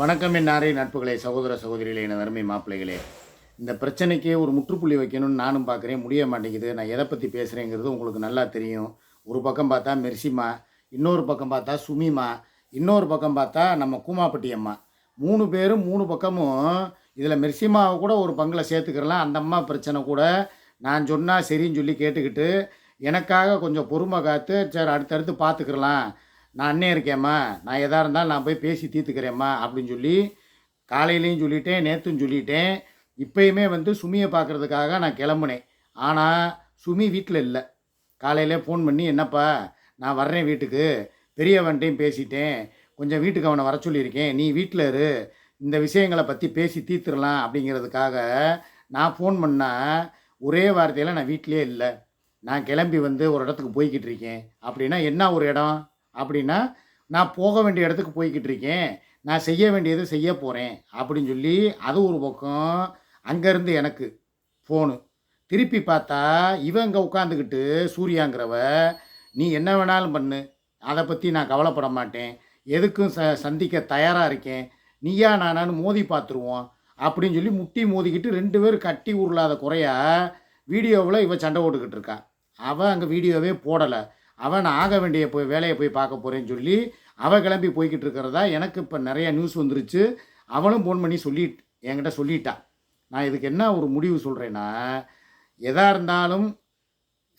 வணக்கம் என்னாரே நட்புகளே சகோதர சகோதரிகளே என் அருமை மாப்பிள்ளைகளே. இந்த பிரச்சனைக்கே ஒரு முற்றுப்புள்ளி வைக்கணும்னு நானும் பார்க்குறேன் முடிய மாட்டேங்குது. நான் எதை பற்றி பேசுகிறேங்கிறது உங்களுக்கு நல்லா தெரியும். ஒரு பக்கம் பார்த்தா மெர்சிமா இன்னொரு பக்கம் பார்த்தா சுமிமா இன்னொரு பக்கம் பார்த்தா நம்ம கூமாப்பட்டி அம்மா. மூணு பேரும் மூணு பக்கமும் இதில் மெர்சிமாவை கூட ஒரு பங்கில் சேர்த்துக்கிறலாம். அந்த அம்மா பிரச்சனை கூட நான் சொன்னால் சரின்னு சொல்லி கேட்டுக்கிட்டு எனக்காக கொஞ்சம் பொறுமை காத்து சரி அடுத்தடுத்து பார்த்துக்கிறலாம் நான் அண்ணே இருக்கேம்மா. நான் எதாக இருந்தாலும் நான் போய் பேசி தீர்த்துக்கிறேம்மா அப்படின்னு சொல்லி காலையிலையும் சொல்லிட்டேன் நேற்றும் சொல்லிட்டேன். இப்போயுமே வந்து சுமியை பார்க்குறதுக்காக நான் கிளம்புனேன். ஆனால் சுமி வீட்டில் இல்லை. காலையிலே ஃபோன் பண்ணி என்னப்பா நான் வர்றேன் வீட்டுக்கு. பெரியவன்ட்டையும் பேசிட்டேன். கொஞ்சம் வீட்டுக்கு அவனை வர சொல்லியிருக்கேன். நீ வீட்டில் இரு. இந்த விஷயங்களை பற்றி பேசி தீர்த்துடலாம் அப்படிங்கிறதுக்காக நான் ஃபோன் பண்ணால் ஒரே வார்த்தையில் நான் வீட்டிலே இல்லை. நான் கிளம்பி வந்து ஒரு இடத்துக்கு போய்கிட்டு இருக்கேன். அப்படின்னா என்ன ஒரு இடம்? அப்படின்னா நான் போக வேண்டிய இடத்துக்கு போய்கிட்டு இருக்கேன் நான் செய்ய வேண்டியது செய்ய போகிறேன் அப்படின்னு சொல்லி அது ஒரு பக்கம் அங்கேருந்து எனக்கு ஃபோனு திருப்பி பார்த்தா இவன் இங்கே உட்காந்துக்கிட்டு சூர்யாங்கிறவ நீ என்ன வேணாலும் பண்ணு. அதை பற்றி நான் கவலைப்பட மாட்டேன். எதுக்கும் ச சந்திக்க தயாராக இருக்கேன். நீயா நானான்னு மோதி பார்த்துருவோம். அப்படின்னு சொல்லி முட்டி மோதிக்கிட்டு ரெண்டு பேரும் கட்டி உருளாத குறையா வீடியோவில் இவன் சண்டை போட்டுக்கிட்டு இருக்கா அவன் அங்கே வீடியோவே போடலை. அவன் ஆக வேண்டிய போய் வேலையை போய் பார்க்க போகிறேன்னு சொல்லி அவள் கிளம்பி போய்கிட்டு இருக்கிறதா எனக்கு இப்போ நிறையா நியூஸ் வந்துருச்சு. அவளும் ஃபோன் பண்ணி சொல்லி என்கிட்ட சொல்லிட்டா. நான் இதுக்கு என்ன ஒரு முடிவு சொல்கிறேன்னா எதாக இருந்தாலும்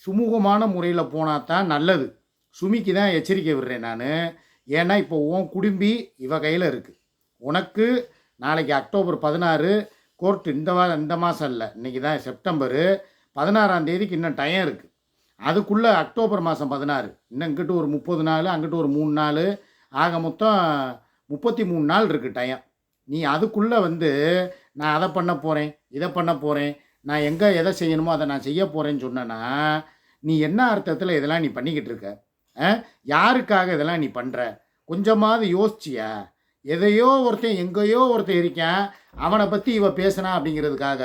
சுமூகமான முறையில் போனால் தான் நல்லது. சுமிக்கு தான் எச்சரிக்கை விடுறேன் நான். ஏன்னா இப்போ உன் குடும்பி இவ கையில் இருக்குது உனக்கு நாளைக்கு அக்டோபர் பதினாறு கோர்ட் இந்த வா இந்த மாதம் இல்லை. இன்றைக்கி தான் செப்டம்பரு. பதினாறாம் தேதிக்கு இன்னும் டைம் இருக்குது அதுக்குள்ளே அக்டோபர் மாதம் பதினாறு. இன்னும் இங்கிட்டு ஒரு முப்பது நாள் அங்கிட்டு ஒரு மூணு நாள். ஆக மொத்தம் முப்பத்தி மூணு நாள் இருக்குது டைம் நீ அதுக்குள்ளே வந்து நான் அதை பண்ண போகிறேன் இதை பண்ண போகிறேன் நான் எங்கே எதை செய்யணுமோ அதை நான் செய்ய போகிறேன்னு சொன்னேன்னா நீ என்ன அர்த்தத்தில் இதெல்லாம் நீ பண்ணிக்கிட்டு இருக்க? ஆ? யாருக்காக இதெல்லாம் நீ பண்ணுற கொஞ்சமாவது யோசிச்சியா? எதையோ ஒருத்தன் எங்கேயோ ஒருத்தன் இருக்கேன் அவனை பற்றி இவ பேசினா அப்படிங்கிறதுக்காக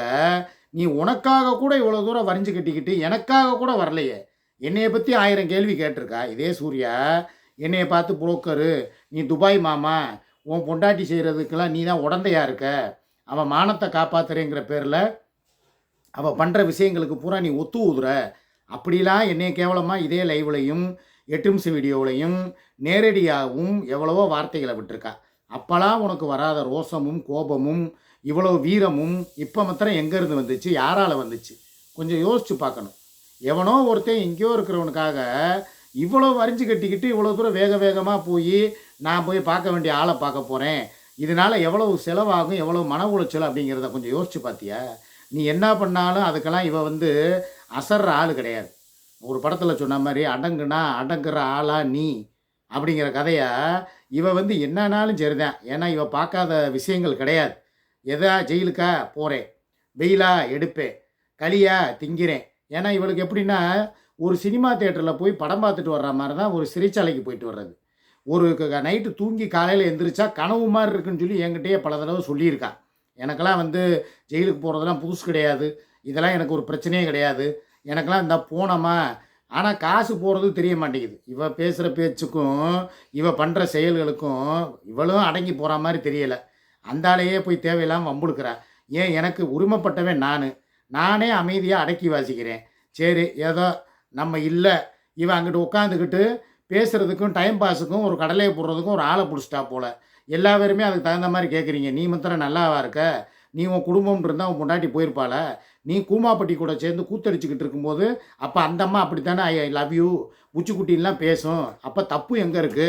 நீ உனக்காக கூட இவ்வளோ தூரம் வரைஞ்சு கட்டிக்கிட்டு எனக்காக கூட வரலையே. என்னையை பற்றி ஆயிரம் கேள்வி கேட்டிருக்கா? இதே சூர்யா என்னையை பார்த்து புரோக்கரு நீ துபாய் மாமா உன் பொண்டாட்டி செய்கிறதுக்கெல்லாம் நீ தான் உடந்தையா இருக்க. அவன் மானத்தை காப்பாத்துறேங்கிற பேரில் அவள் பண்ணுற விஷயங்களுக்கு பூரா நீ ஒத்து ஊதுற. அப்படிலாம் என்னைய கேவலமாக இதே லைவ்லையும் எட்டு நிமிஷம் வீடியோவிலையும் நேரடியாகவும் எவ்வளவோ வார்த்தைகளை விட்டுருக்கா. அப்போலாம் உனக்கு வராத ரோசமும் கோபமும் இவ்வளோ வீரமும் இப்போ மாத்திரம் எங்கேருந்து வந்துச்சு? யாரால் வந்துச்சு? கொஞ்சம் யோசிச்சு பார்க்கணும். எவனோ ஒருத்தன் எங்கேயோ இருக்கிறவனுக்காக இவ்வளோ வரிஞ்சு கட்டிக்கிட்டு இவ்வளோ தூரம் வேக வேகமாக போய் நான் போய் பார்க்க வேண்டிய ஆளை பார்க்க போகிறேன் இதனால் எவ்வளவு செலவாகும் எவ்வளோ மன உளைச்சல் அப்படிங்கிறத கொஞ்சம் யோசிச்சு பார்த்தியா? நீ என்ன பண்ணாலும் அதுக்கெல்லாம் இவ வந்து அசர்ற ஆள் கிடையாது. ஒரு படத்தில் சொன்ன மாதிரி அடங்குனா அடங்குற ஆளா நீ? அப்படிங்கிற கதையை இவ வந்து என்னன்னாலும் சரிதான். ஏன்னா இவ பார்க்காத விஷயங்கள் கிடையாது. எதா ஜெயிலுக்கா போகிறேன் வெயிலா எடுப்பேன். களியா திங்கிறேன். ஏன்னா இவளுக்கு எப்படின்னா ஒரு சினிமா தேட்டரில் போய் படம் பார்த்துட்டு வர்ற மாதிரி தான் ஒரு சிறைச்சாலைக்கு போயிட்டு வர்றது. ஒரு நைட்டு தூங்கி காலையில் எந்திரிச்சா கனவு மாதிரி இருக்குன்னு சொல்லி என்கிட்டயே பல தடவை சொல்லியிருக்கா. எனக்கெல்லாம் வந்து ஜெயிலுக்கு போகிறதெல்லாம் புதுசு கிடையாது. இதெல்லாம் எனக்கு ஒரு பிரச்சனையே கிடையாது. எனக்கெல்லாம் இந்த போனோமா? ஆனால் காசு போகிறது தெரிய மாட்டேங்குது. இவ பேசுகிற பேச்சுக்கும் இவ பண்ணுற செயல்களுக்கும் இவளும் அடங்கி போகிற மாதிரி தெரியலை. அந்தாலேயே போய் தேவையில்லாமல் வம்புழுக்கிறா ஏன் எனக்கு உரிமைப்பட்டவன் நான். நானே அமைதியாக அடக்கி வாசிக்கிறேன். சரி ஏதோ நம்ம இல்லை. இவன் அங்கிட்டு உட்காந்துக்கிட்டு பேசுகிறதுக்கும் டைம் பாஸுக்கும் ஒரு கடலையை போடுறதுக்கும் ஒரு ஆளை பிடிச்சிட்டா போல. எல்லா பேருமே அதுக்கு தகுந்த மாதிரி கேட்குறீங்க நீ மாத்திரம் நல்லாவா இருக்க? நீ உன் குடும்பம் இருந்தால் உன் பொண்டாட்டி போயிருப்பாள. நீ கூமாப்பட்டி கூட சேர்ந்து கூத்தடிச்சுக்கிட்டு இருக்கும்போது அப்போ அந்த அம்மா அப்படித்தானே? ஐ லவ் யூ உச்சிக்குட்டின்லாம் பேசும். அப்போ தப்பு எங்கே இருக்குது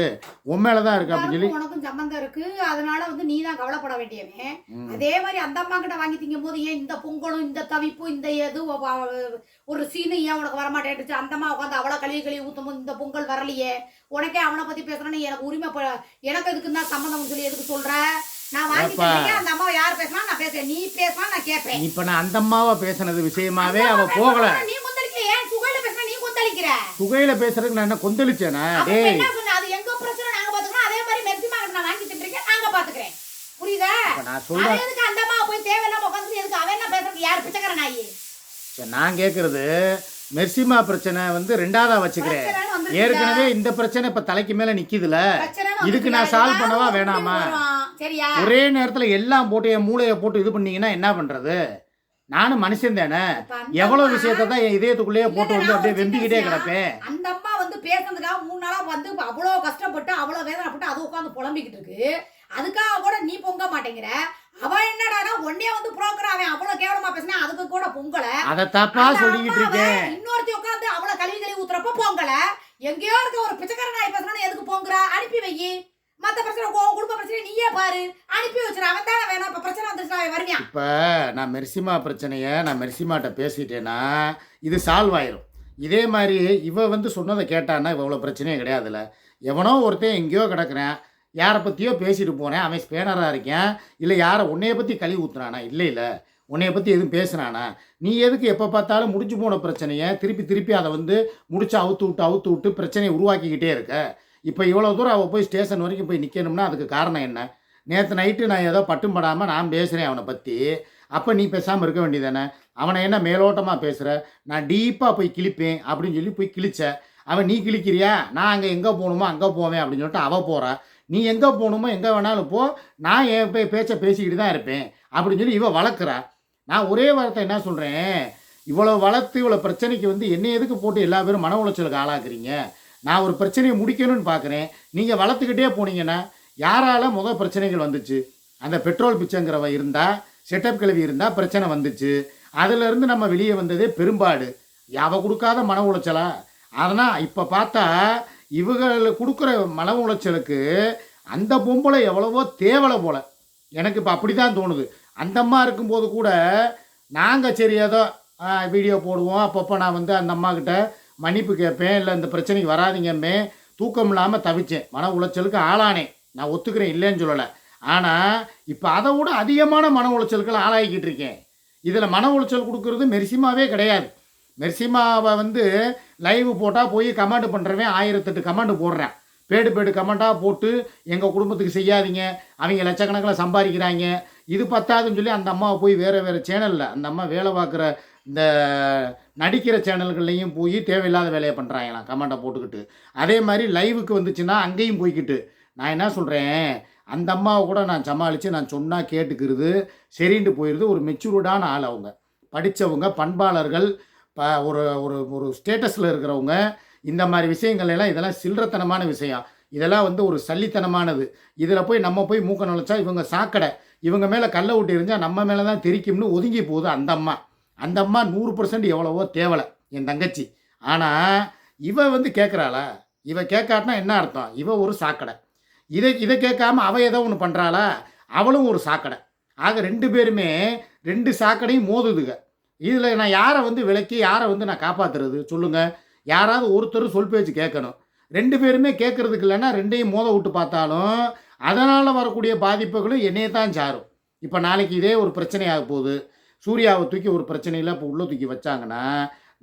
உன் மேலே தான் இருக்குது அப்படின்னு சொல்லி உனக்கும் சம்பந்தம் இருக்கு. அதனால வந்து நீ தான் கவலைப்பட வேண்டியவன். அதே மாதிரி அந்த அம்மா கிட்ட வாங்கி திங்கும் போது ஏன் இந்த பொங்கலும் இந்த தவிப்பும் இந்த எது ஒரு சீனு ஏன் உனக்கு வரமாட்டேன்டுச்சு அந்த அம்மா உட்காந்து அவளை கழுவி கழுவி ஊத்தும் போது இந்த பொங்கல் வரலையே. உனக்கே அவனை பத்தி பேசுறேன்னு எனக்கு உரிமை எனக்கு எதுக்கு தான் சம்மந்தம் சொல்லி எதுக்கு சொல்ற? நான் வாங்கி அந்த அம்மாவை யார் பேசினா நான் பேசுறேன் நீ பேசினா நான் கேட்பேன். இப்போ நான் அந்த அம்மாவை பேசுனது விஷயமாவே அவள் போகலை. நீ கொந்தளிக்கல. ஏன் சுகையில பேசினா நீ கொந்தளிக்கிற? புகையில பேசுறதுக்கு நான் என்ன கொந்தளிச்சேனா? அப்ப டேய் என்ன சொன்ன? அது எங்க பிரச்சனை? நாங்க பாத்துக்கிறோம். அதே மாதிரி நான் வாங்கி தின்றிருக்கேன் நாங்க பாத்துக்கிறேன். புரியுதா? நான் சொல்றேன் எதுக்கு அந்த அம்மாவை போய் தேவையில்லாம உட்காந்து எதுக்கு? அவன் என்ன பேசுறதுக்கு? யார் பிச்சைக்கார நாயி? நான் கேட்குறது மெர்சிமா பிரச்சனை வந்து ரெண்டாவதா வச்சுக்கிறேன். ஏற்கனவே இந்த பிரச்சனை இப்போ தலைக்கு மேலே பிரச்சனைன்னு இதுக்கு நான். சால்வ் பண்ணவா வேணாமா. சரியா? ஒரே நேரத்தில் எல்லாம் போட்டு என் மூளையை போட்டு இது பண்ணீங்கன்னா என்ன பண்ணுறது நானும் மனுஷன் தானே. இப்ப அந்த எவ்வளோ அம்மா- விஷயத்தை தான் என் இதயத்துக்குள்ளேயே போட்டு வந்து அப்படியே வெம்பிக்கிட்டே. கிடப்பேன். அந்த அம்மா வந்து பேசுனதுக்காக மூணு நாளா வந்து அவ்வளோ கஷ்டப்பட்டு அவ்வளோ வேதனைப்பட்டு அது உட்காந்து புலம்பிக்கிட்டு இருக்கு. அதுக்காக கூட நீ பொங்க மாட்டேங்கிற. அவ என்னடானா உன்னே வந்து புரோக்கர் அவன் அவ்வளவு கேவலமா பேசினா அதுக்கு கூட பொங்கல. அதை தப்பா சொல்லிக்கிட்டு இருக்கேன். இன்னொருத்தி உட்காந்து அவ்வளவு கழுவி கழுவி ஊத்துறப்ப பொங்கல. எங்கேயோ இருக்க ஒரு பிச்சைக்கார நாய் பேசுனா எதுக்கு பொங்குற? அனுப்பி வை. மத்த பிரச்சனை உன் குடும்ப பிரச்சனை நீயே பாரு. அனுப்பி வச்சிரு. அவன் தானே வேணும். இப்ப பிரச்சனை வந்துருச்சு அவன் வருவியான் இப்போ நான் மெர்சிமா பிரச்சனையை நான் மெர்சிமாட்ட பேசிட்டேன்னா இது சால்வ் ஆயிரும். இதே மாதிரி இவ வந்து சொன்னதை கேட்டான்னா இவ்வளோ பிரச்சனையே கிடையாதுல்ல. எவனோ ஒருத்தன் எங்கேயோ கிடக்குறேன். யாரை பற்றியோ பேசிட்டு போனேன் அவன் ஸ்பேனராக இருக்கேன். இல்லை யாரை உன்னைய பற்றி கழுவி ஊற்றுனானா இல்லை இல்லை. உன்னைய பற்றி எதுவும் பேசுனானா நீ எதுக்கு எப்போ பார்த்தாலும் முடிஞ்சு போன பிரச்சனையை திருப்பி திருப்பி அதை வந்து முடிச்சு அவுத்து விட்டு அவுத்து விட்டு பிரச்சனையை உருவாக்கிக்கிட்டே இருக்க. இப்போ இவ்வளோ தூரம் அவள் போய் ஸ்டேஷன் வரைக்கும் போய் நிற்கணும்னா அதுக்கு காரணம் என்ன? நேற்று நைட்டு நான் ஏதோ பட்டும் படாமல் நான் பேசுகிறேன் அவனை பற்றி அப்போ நீ பேசாமல் இருக்க வேண்டியதானே அவனை என்ன மேலோட்டமாக பேசுகிற நான் டீப்பாக போய் கிழிப்பேன் அப்படின்னு சொல்லி போய் கிழிச்ச. அவன் நீ கிழிக்கிறியா? நான் அங்கே எங்கே போகணுமோ அங்கே போவேன் அப்படின்னு சொல்லிட்டு அவள் போகிறா நீ எங்கே போகணுமோ எங்கே வேணாலும் போ. நான் என் பே பேச்சை பேசிக்கிட்டு தான் இருப்பேன் அப்படின்னு சொல்லி இவள் வளர்க்குறா நான் ஒரே வார்த்தை என்ன சொல்கிறேன் இவ்வளோ வளர்த்து இவ்வளோ பிரச்சனைக்கு வந்து என்ன எதுக்கு போட்டு எல்லா பேரும் மன உளைச்சலுக்கு ஆளாக்குறீங்க? நான் ஒரு பிரச்சனையை முடிக்கணும்னு பார்க்குறேன். நீங்கள் வளர்த்துக்கிட்டே போனீங்கன்னா யாரால முத பிரச்சனைகள் வந்துச்சு? அந்த பெட்ரோல் பிச்சைங்கிறவ இருந்தால் செட்டப் கழுவி இருந்தால் பிரச்சனை வந்துச்சு. அதிலிருந்து நம்ம வெளியே வந்ததே பெரும்பாடு. யாவை கொடுக்காத மன உளைச்சலா? அதனால் இப்போ பார்த்தா இவங்க கொடுக்குற மன உளைச்சலுக்கு அந்த பொம்பளை எவ்வளவோ தேவலை போல. எனக்கு இப்போ அப்படி தான் தோணுது அந்தம்மா இருக்கும்போது கூட நாங்கள் சரி ஏதோ வீடியோ போடுவோம். அப்பப்போ நான் வந்து அந்த அம்மா கிட்ட மன்னிப்பு கேட்பேன் இல்லை இந்த பிரச்சனைக்கு வராதீங்கம்மே தூக்கம் இல்லாமல் தவிச்சேன். மன உளைச்சலுக்கு ஆளானேன் நான் ஒத்துக்கிறேன் இல்லைன்னு சொல்லலை. ஆனால் இப்போ அதை விட அதிகமான மன உளைச்சலுக்கு ஆளாகிக்கிட்டு இருக்கேன். இதில் மன உளைச்சல் கொடுக்கறது மெர்சிமாவே கிடையாது. மெர்சிமாவை வந்து லைவ் போட்டால் போய் கமெண்ட் பண்ணுறவன் ஆயிரத்தெட்டு கமெண்ட் போடுறேன். பேடு பேடு கமெண்ட்டாக போட்டு எங்கள் குடும்பத்துக்கு செய்யாதீங்க. அவங்க லட்சக்கணக்கில் சம்பாதிக்கிறாங்க. இது பத்தாதுன்னு சொல்லி அந்த அம்மாவை போய் வேறு வேறு சேனலில் அந்த அம்மா வேலை பார்க்குற இந்த நடிக்கிற சேனல்கள்லையும் போய் தேவையில்லாத வேலையை பண்ணுறாங்களாம் கமெண்ட்டை போட்டுக்கிட்டு. அதே மாதிரி லைவுக்கு வந்துச்சுன்னா அங்கேயும் போய்க்கிட்டு. நான் என்ன சொல்கிறேன் அந்த அம்மாவை கூட நான் சமாளித்து நான் சொன்னால் கேட்டுக்கிறது சரின்ட்டு போயிடுது ஒரு மெச்சூர்டான ஆள் அவங்க. படித்தவங்க பண்பாளர்கள் ப ஒரு ஒரு ஒரு ஸ்டேட்டஸில் இருக்கிறவங்க. இந்த மாதிரி விஷயங்கள் எல்லாம் இதெல்லாம் சில்லறத்தனமான விஷயம். இதெல்லாம் வந்து ஒரு சல்லித்தனமானது. இதில் போய் நம்ம போய் மூக்க நுழைச்சா இவங்க சாக்கடை. இவங்க மேலே கல்லை விட்டு எரிஞ்சால் நம்ம மேலே தான் தெரிக்கும்னு ஒதுங்கி போகுது அந்த அம்மா. அந்த அம்மா நூறு பர்சன்ட் எவ்வளவோ தேவலை என் தங்கச்சி. ஆனால் இவ வந்து கேட்குறாளா இவ கேட்காட்டினா என்ன அர்த்தம்? இவ ஒரு சாக்கடை. இதை இதை கேட்காம அவ ஏதோ ஒன்று பண்ணுறாளா அவளும் ஒரு சாக்கடை. ஆக ரெண்டு பேருமே ரெண்டு சாக்கடையும் மோதுதுங்க இதில் நான் யாரை வந்து விலக்கி யாரை வந்து நான் காப்பாற்றுறது சொல்லுங்கள் யாராவது ஒருத்தர் சொல் பேச்சு கேட்கணும். ரெண்டு பேருமே கேட்குறதுக்கு இல்லைன்னா ரெண்டையும் மோத விட்டு பார்த்தாலும் அதனால் வரக்கூடிய பாதிப்புகளும் என்னையே தான் சாரும். இப்போ நாளைக்கு இதே ஒரு பிரச்சனையாக போகுது. சூர்யாவை தூக்கி ஒரு பிரச்சனையில் இப்போ உள்ளே தூக்கி வச்சாங்கன்னா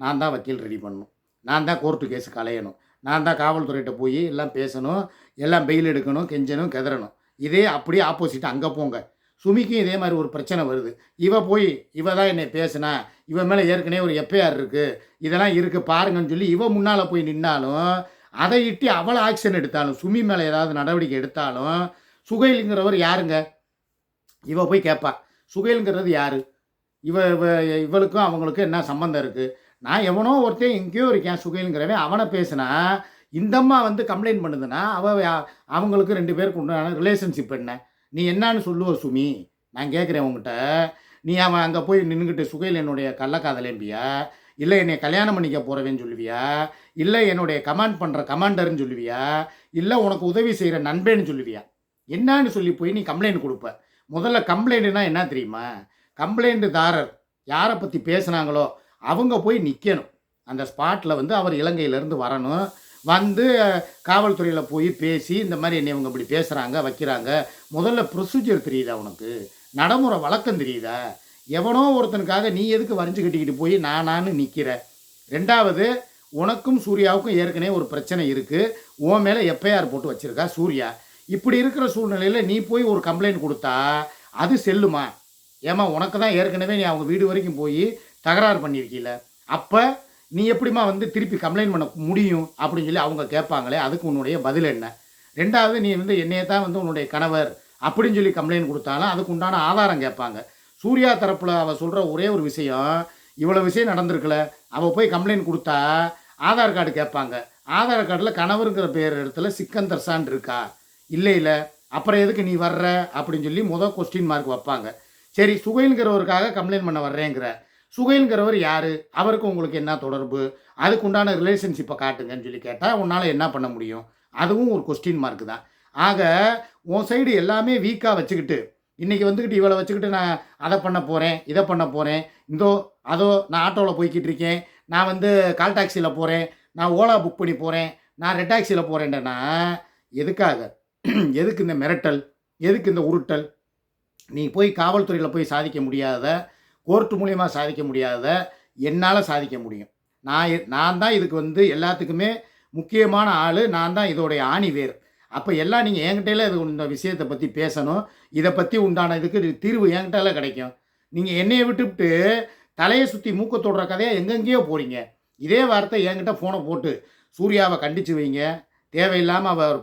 நான் தான் வக்கீல் ரெடி பண்ணணும். நான் தான் கோர்ட்டு கேஸ் கலையணும் நான் தான் காவல்துறையிட்ட போய் எல்லாம் பேசணும் எல்லாம் பெயில் எடுக்கணும் கெஞ்சணும் கெதறணும். இதே அப்படியே ஆப்போசிட் அங்கே போங்க. சுமிக்கும் இதே மாதிரி ஒரு பிரச்சனை வருது. இவ போய் இவ தான் என்னை பேசுனா இவன் மேலே ஏற்கனவே ஒரு எஃப்ஐஆர் இருக்குது இதெல்லாம் இருக்குது பாருங்கன்னு சொல்லி இவ முன்னால் போய் நின்னாலும் அதை இட்டி அவளை ஆக்ஷன் எடுத்தாலும் சுமி மேலே ஏதாவது நடவடிக்கை எடுத்தாலும் சுகைலுங்கிறவர் யாருங்க? இவ போய் கேட்பா சுகைலுங்கிறது யார்? இவ இவ இவளுக்கும் அவங்களுக்கும் என்ன சம்மந்தம் இருக்குது நான் எவனோ ஒருத்தன் எங்கேயோ இருக்கேன் சுகைங்கிறவன் அவனை பேசினா இந்தம்மா வந்து கம்ப்ளைண்ட் பண்ணுதுன்னா அவ அவங்களுக்கு ரெண்டு பேருக்கு உண்டான ரிலேஷன்ஷிப் என்ன? நீ என்னன்னு சொல்லுவ சுமி. நான் கேட்குறேன் உங்ககிட்ட நீ அவன் அங்கே போய் நின்றுக்கிட்டு சுகையில் என்னுடைய கள்ளக்காதலேம்பியா இல்லை என்னை கல்யாணம் பண்ணிக்க போகிறவேன்னு சொல்லுவியா? இல்லை என்னுடைய கமாண்ட் பண்ணுற கமாண்டர்னு சொல்லுவியா? இல்லை உனக்கு உதவி செய்கிற நண்பேன்னு சொல்லுவியா? என்னன்னு சொல்லி போய் நீ கம்ப்ளைண்ட் கொடுப்ப. முதல்ல கம்ப்ளைண்ட்னா என்ன தெரியுமா? கம்ப்ளைண்ட்டுதாரர். யாரை பற்றி பேசுனாங்களோ அவங்க போய் நிற்கணும் அந்த ஸ்பாட்டில் வந்து அவர் இலங்கையிலேருந்து வரணும். வந்து காவல்துறையில் போய் பேசி இந்த மாதிரி என்னை இவங்க இப்படி பேசுகிறாங்க வைக்கிறாங்க. முதல்ல ப்ரொசீஜர் தெரியுதா உனக்கு? நடைமுறை வழக்கம் தெரியுதா? எவனோ ஒருத்தனுக்காக நீ எதுக்கு வரைஞ்சு கட்டிக்கிட்டு போய் நானான்னு நிற்கிற ரெண்டாவது உனக்கும் சூர்யாவுக்கும் ஏற்கனவே ஒரு பிரச்சனை இருக்குது உன் மேலே எஃப்ஐஆர் போட்டு வச்சுருக்கா சூர்யா. இப்படி இருக்கிற சூழ்நிலையில் நீ போய் ஒரு கம்ப்ளைண்ட் கொடுத்தா அது செல்லுமா? ஏமா உனக்கு தான் ஏற்கனவே நீ அவங்க வீடு வரைக்கும் போய் தகராறு பண்ணியிருக்கீல. அப்போ நீ எப்படிம்மா வந்து திருப்பி கம்ப்ளைண்ட் பண்ண முடியும் அப்படின்னு சொல்லி அவங்க கேட்பாங்களே அதுக்கு உன்னுடைய பதில் என்ன? ரெண்டாவது நீ வந்து என்னையே தான் வந்து உன்னுடைய கணவர் அப்படின்னு சொல்லி கம்ப்ளைண்ட் கொடுத்தாலும் அதுக்கு உண்டான ஆதாரம் கேட்பாங்க. சூர்யா தரப்பில் அவள் சொல்கிற ஒரே ஒரு விஷயம் இவ்வளோ விஷயம் நடந்திருக்குல அவள் போய் கம்ப்ளைண்ட் கொடுத்தா ஆதார் கார்டு கேட்பாங்க. ஆதார் கார்டில் கணவருங்கிற பேர் இடத்துல சிக்கந்தர் சான் இருக்கா? இல்லை இல்லை அப்புறம் எதுக்கு நீ வர்ற? அப்படின்னு சொல்லி முதல் கொஸ்டின் மார்க் வைப்பாங்க. சரி சுகைங்கிறவருக்காக கம்ப்ளைண்ட் பண்ண வர்றேங்கிற. சுகைங்கிறவர் யார்? அவருக்கு உங்களுக்கு என்ன தொடர்பு? அதுக்கு உண்டான ரிலேஷன்ஷிப்பை காட்டுங்கன்னு சொல்லி கேட்டால் உன்னால் என்ன பண்ண முடியும்? அதுவும் ஒரு கொஸ்டின் மார்க் தான். ஆக உன் சைடு எல்லாமே வீக்காக வச்சுக்கிட்டு இன்றைக்கி வந்துக்கிட்டு இவளை வச்சுக்கிட்டு நான் அதை பண்ண போகிறேன் இதை பண்ண போகிறேன் இந்தோ அதோ நான் ஆட்டோவில் போய்கிட்டு இருக்கேன் நான் வந்து கால் டாக்ஸியில் போகிறேன் நான் ஓலா புக் பண்ணி போகிறேன் நான் ரெட் டாக்ஸியில் போகிறேன்டனா எதுக்காக? எதுக்கு இந்த மிரட்டல்? எதுக்கு இந்த உருட்டல்? நீ போய் காவல்துறையில் போய் சாதிக்க முடியாத கோர்ட்டு மூலியமாக சாதிக்க முடியாத என்னால் சாதிக்க முடியும். நான் நான் தான் இதுக்கு வந்து எல்லாத்துக்குமே முக்கியமான ஆள் நான் தான் இதோடைய ஆணி வேர் அப்போ எல்லாம் நீங்கள் என்கிட்டல இது இந்த விஷயத்தை பற்றி பேசணும். இதை பற்றி உண்டான இதுக்கு தீர்வு என்கிட்டல கிடைக்கும். நீங்கள் என்னையை விட்டுவிட்டு தலையை சுற்றி மூக்க தொடுற கதையாக எங்கெங்கேயோ போகிறீங்க இதே வார்த்தை என்கிட்ட ஃபோனை போட்டு சூர்யாவை கண்டித்து வைங்க. தேவையில்லாமல் அவள்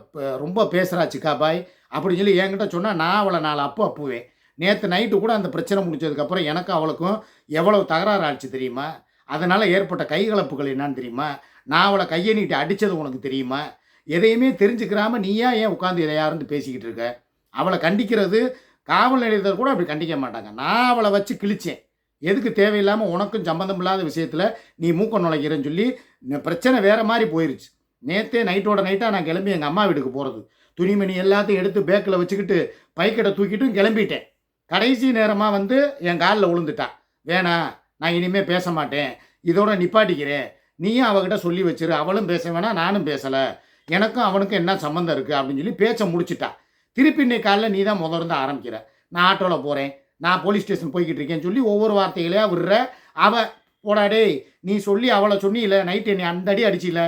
ரொம்ப பேசுகிறா சிக்காபாய். அப்படின்னு சொல்லி என்கிட்ட சொன்னால் நான் அவளை நாலு அப்போ அப்புவேன். நேற்று நைட்டு கூட அந்த பிரச்சனை முடிஞ்சதுக்கப்புறம் எனக்கும் அவளுக்கும் எவ்வளோ தகராறு ஆச்சு தெரியுமா? அதனால் ஏற்பட்ட கைகலப்புகள் என்னன்னு தெரியுமா? நான் அவளை கையை நீட்டி அடித்தது உனக்கு தெரியுமா? எதையுமே தெரிஞ்சுக்கிறாம நீயா ஏன் உட்காந்து இதை யாருந்து பேசிக்கிட்டு இருக்க? அவளை கண்டிக்கிறது காவல் நிலையத்தில் கூட அப்படி கண்டிக்க மாட்டாங்க. நான் அவளை வச்சு கிழிச்சேன். எதுக்கு தேவையில்லாமல் உனக்கும் சம்மந்தம் இல்லாத விஷயத்தில் நீ மூக்க நுழைக்கிறேன்னு சொல்லி பிரச்சனை வேறு மாதிரி போயிருச்சு. நேற்றே நைட்டோட நைட்டாக நான் கிளம்பி எங்கள் அம்மா வீட்டுக்கு போகிறது துணிமணி எல்லாத்தையும் எடுத்து பேக்கில் வச்சுக்கிட்டு பைக்கடை தூக்கிட்டும் கிளம்பிட்டேன். கடைசி நேரமாக வந்து என் காலில் விழுந்துட்டா வேணாம் நான் இனிமேல் பேச மாட்டேன். இதோட நிப்பாட்டிக்கிறேன். நீயும் அவகிட்ட சொல்லி வச்சிரு. அவளும் பேச வேணாம் நானும் பேசலை. எனக்கும் அவனுக்கும் என்ன சம்மந்தம் இருக்குது அப்படின்னு சொல்லி பேச்சை முடிச்சிட்டா. திருப்பி இன்னைக்கு காலைல நீ தான் முதல்ல ஆரம்பிக்கிற. நான் ஆட்டோவில் போகிறேன் நான் போலீஸ் ஸ்டேஷன் போய்கிட்டு இருக்கேன்னு சொல்லி ஒவ்வொரு வார்த்தைகளையா விடுற அவ போடா டேய் நீ சொல்லி அவளை சொன்னியில நைட்டு என்னை அந்த அடி அடிச்சில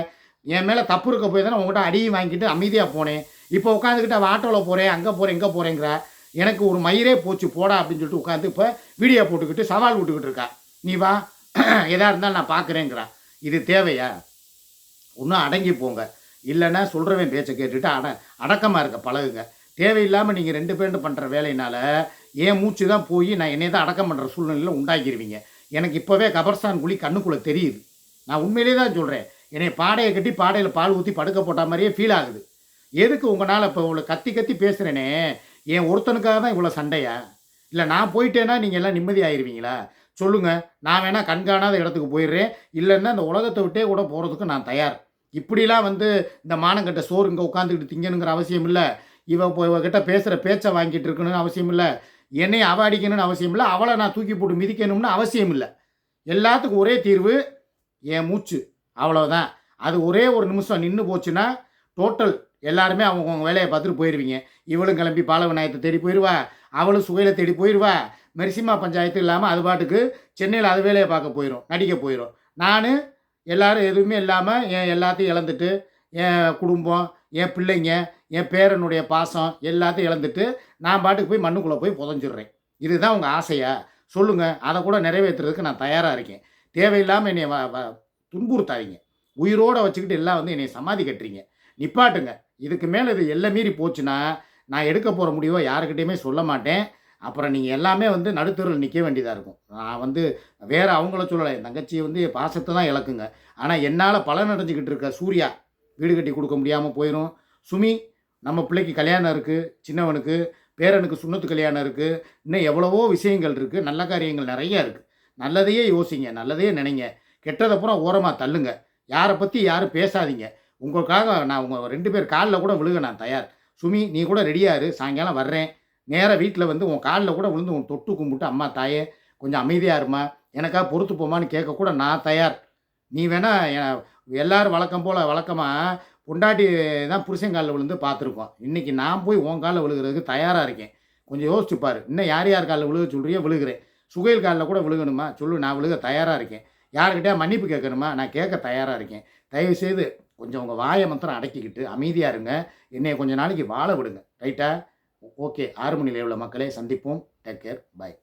என் மேலே தப்பு இருக்க போய் தானே உங்கள்கிட்ட அடியும் வாங்கிட்டு அமைதியாக போனேன். இப்போ உட்காந்துக்கிட்டு அவள் ஆட்டோவில் போகிறேன் அங்கே போகிறேன் இங்கே போகிறேங்கிற எனக்கு ஒரு மயிரே போச்சு போடா அப்படின்னு சொல்லிட்டு உட்காந்து இப்போ வீடியோ போட்டுக்கிட்டு சவால் விட்டுக்கிட்டு இருக்கா. நீ வா எதா இருந்தாலும் நான் பார்க்குறேங்கிறா இது தேவையா? இன்னும் அடங்கி போங்க. இல்லைன்னா சொல்கிறவன் பேச்சை கேட்டுட்டு அட அடக்கமாக இருக்க பழகுங்க. தேவையில்லாமல் நீங்கள் ரெண்டு பேரும் பண்ணுற வேலையினால் ஏன் மூச்சு தான் போய் நான் என்னை தான் அடக்கம் பண்ணுற சூழ்நிலையில் உண்டாக்கிடுவீங்க எனக்கு இப்போவே கபர்ஸ்தான் குழி கண்ணுக்குள்ளே தெரியுது. நான் உண்மையிலே தான் சொல்கிறேன் என்னை பாடையை கட்டி பாடையில் பால் ஊற்றி படுக்க போட்ட மாதிரியே ஃபீல் ஆகுது. எதுக்கு உங்களால் இப்போ உங்களை கத்தி கத்தி பேசுகிறேனே என் ஒருத்தனுக்காக தான் இவ்வளோ சண்டையா? இல்லை நான் போயிட்டேன்னா நீங்கள் எல்லாம் நிம்மதி ஆயிடுவீங்களா சொல்லுங்கள் நான் வேணால் கண்காணாத இடத்துக்கு போயிடுறேன். இல்லைன்னா இந்த உலகத்தை விட்டே கூட போகிறதுக்கு நான் தயார். இப்படிலாம் வந்து இந்த மானங்கட்ட சோறு இங்கே உட்காந்துக்கிட்டு திங்கணுங்கிற அவசியம் இல்லை. இவ இப்போ இவகிட்ட பேசுகிற பேச்சை வாங்கிட்டு இருக்கணும்னு அவசியம் இல்லை. என்னை அவ அடிக்கணும்னு அவசியம் இல்லை. அவளை நான் தூக்கி போட்டு மிதிக்கணும்னு அவசியம் இல்லை. எல்லாத்துக்கும் ஒரே தீர்வு என் மூச்சு. அவ்வளோதான் அது ஒரே ஒரு நிமிஷம் நின்று போச்சுன்னா டோட்டல் எல்லாருமே அவங்கவுங்க வேலையை பார்த்துட்டு போயிடுவீங்க இவளும் கிளம்பி பால விநாயகத்தை தேடி போயிடுவா அவளும் சுகையில் தேடி போயிடுவா மெரிசிமா பஞ்சாயத்து இல்லாமல் அது பாட்டுக்கு சென்னையில் அது வேலையை பார்க்க போயிடும் நடிக்க போயிடும் நான் எல்லாரும் எதுவுமே இல்லாமல் என் எல்லாத்தையும் இழந்துட்டு என் குடும்பம் என் பிள்ளைங்க என் பேரனுடைய பாசம் எல்லாத்தையும் இழந்துட்டு நான் பாட்டுக்கு போய் மண்ணுக்குள்ளே போய் புதஞ்சிடுறேன். இதுதான் உங்கள் ஆசையா? சொல்லுங்கள் அதை கூட நிறைவேற்றுறதுக்கு நான் தயாராக இருக்கேன். தேவையில்லாமல் என்னை வ வ துன்புறுத்தாதீங்க. உயிரோடு வச்சுக்கிட்டு எல்லாம் வந்து என்னை சமாதி கட்டுறீங்க. நிப்பாட்டுங்க. இதுக்கு மேலே இது எல்லை மீறி போச்சுன்னா நான் எடுக்க போகிற முடிவோ யாருக்கிட்டையுமே சொல்ல மாட்டேன். அப்புறம் நீங்கள் எல்லாமே வந்து நடுத்தரில் நிற்க வேண்டியதாக இருக்கும். நான் வந்து வேறு அவங்கள சொல்லலை. என் தங்கச்சி வந்து பாசத்தை தான் இழக்குங்க. ஆனால் என்னால் பலன் அடைஞ்சிக்கிட்டு இருக்க சூர்யா வீடு கட்டி கொடுக்க முடியாமல் போயிடும் சுமி நம்ம பிள்ளைக்கு கல்யாணம் இருக்குது சின்னவனுக்கு பேரனுக்கு சுண்ணத்து கல்யாணம் இருக்குது இன்னும் எவ்வளவோ விஷயங்கள் இருக்குது நல்ல காரியங்கள் நிறையா இருக்குது நல்லதையே யோசிங்க நல்லதையே நினைங்க. கெட்டதப்புறம் ஓரமாக தள்ளுங்க. யாரை பற்றி யாரும் பேசாதீங்க. உங்களுக்காக நான் உங்கள் ரெண்டு பேர் காலில் கூட விழுக நான் தயார். சுமி நீ கூட ரெடியாரு சாயங்காலம் வர்றேன். நேராக வீட்டில் வந்து உன் காலில் கூட விழுந்து உன் தொட்டு கும்பிட்டு அம்மா தாயே கொஞ்சம் அமைதியாக இருமா. எனக்காக பொறுத்து போமான்னு கேட்கக்கூட நான் தயார். நீ வேணால் எல்லோரும் எல்லாரும் வழக்கம் போல் வழக்கமாக பொண்டாட்டி தான் புருஷன் காலில் விழுந்து பார்த்துருக்கோம். இன்றைக்கி நான் போய் உன் காலில் விழுகிறதுக்கு தயாராக இருக்கேன். கொஞ்சம் யோசிச்சுப்பார் இன்னும் யார் யார் காலில் விழுக சொல்கிறியோ விழுகிறேன். சுகையில் காலில் கூட விழுகணுமா? சொல்லு நான் விழுக தயாராக இருக்கேன். யார்கிட்டயா மன்னிப்பு கேட்கணுமா? நான் கேட்க தயாராக இருக்கேன். தயவுசெய்து கொஞ்சம் உங்கள் வாயை மந்திரம் அடக்கிக்கிட்டு அமைதியாக இருங்க. என்னைய கொஞ்சம் நாளைக்கு வாழ விடுங்க. ரைட்டா ஓகே. ஆறு மணி லேவில் மக்களே சந்திப்போம். Take care bye